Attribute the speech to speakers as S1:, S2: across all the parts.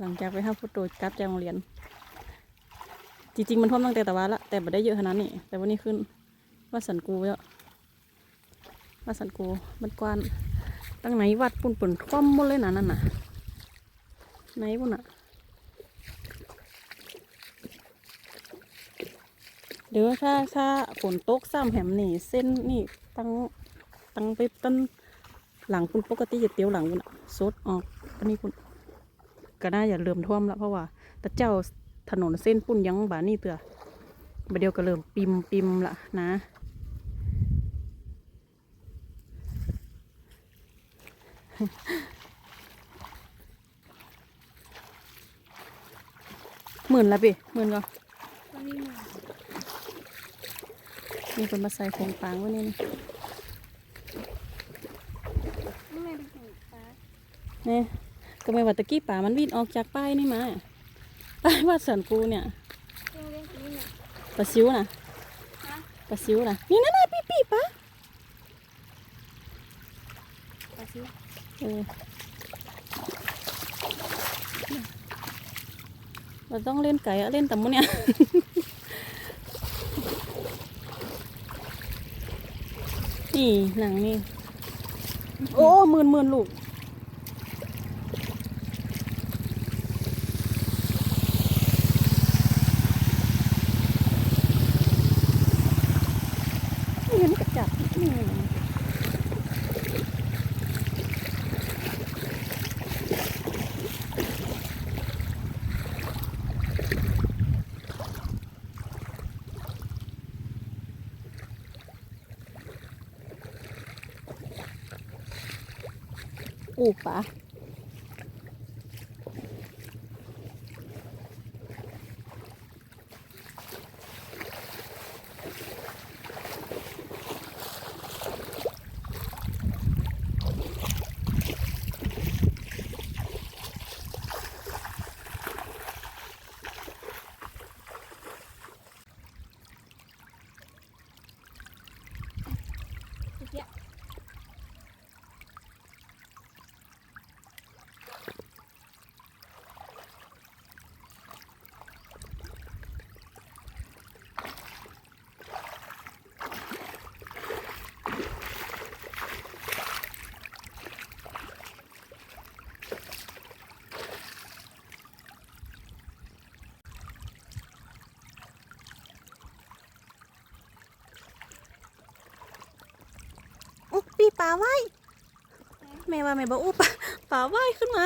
S1: หลังจากไปห้าพุทโตกลับจากโรงเรียน จริงๆ มันท่วมตั้งแต่ตะวันละแต่ไม่ได้เยอะขนาดนี้ แต่วันนี้ขึ้นว่าสันกูเยอะว่าสันกูมันกว้านตั้งไหนวัดปุ่นปุ่นคว่ำหมดเลยนะนั่นน่ะ ไหนปุ่นอะเดี๋ยวถ้าถ้าฝนตกซ้ำแหมนี่เส้นนี่ตั้งตั้งไปต้นหลังคุณปกติจะเตียวหลังคุณอะซดออกอันนี้คุณ ก็น่าอย่าเริ่มท่วมแล้วเพราะว่าแต่เจ้าถนนเส้นปุ่นยังบานี่เตือมาเดียวก็เริ่มปิมปิมละนะหมื่นละปีหมื่นก็
S2: ก็นี่มา
S1: มีคนมาใส่ของฟางไว้นี่นี่
S2: ไม่ไม่เป็นของฟ้า
S1: นี่ ก็ไม่ว่าตะกี้ป่ามันวิ่งออกจากป้ายนี่มาป้ายวัดสันกูเนี่ยปลาซิวนะปลาซิวนะนี่นั่นน่ะปีปีปะ
S2: ปลาซิว
S1: เออเราต้องเล่นไก่เล่นแต่มุเนี่ยนี่หนังนี่ โอ้หมื่นหมื่นลูก ไม่เห็นกระ จับนี่ อู้ ปะอุ๊ปีปลาไหวแม่ว่าแม่บอกอู้ปลาปลาไหวขึ้นมา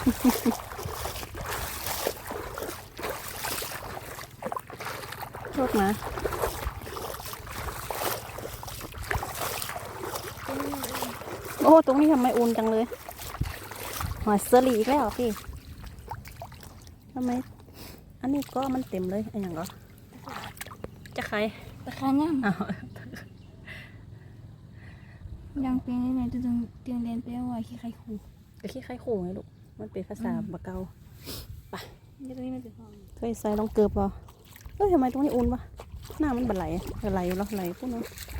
S1: โทษมาโอ้ ตรงนี้ทำไมอุ่นจังเลยหอยเสลีอีกแล้วพี่ทำไม อันนี้ก็มันเต็มเลยอันอย่างก็จะใคร
S2: ตะคานย่
S1: อ้าวำ
S2: ยังเป็นในตัวตึงเตียงเรียนไปว่าขี้ใครคู
S1: จะขี้ไข่ขู่ไงลูก มันเป็นภาษาบะเกา
S2: นี่ตรงนี้มันเป็นห้อง
S1: เคยใส่ลองเกือบป่ะเอ้ยทำไมตรงนี้อุ่นวะหน้ามันบันไหลไหลอยู่แล้วไหลพวกนั้น
S2: เ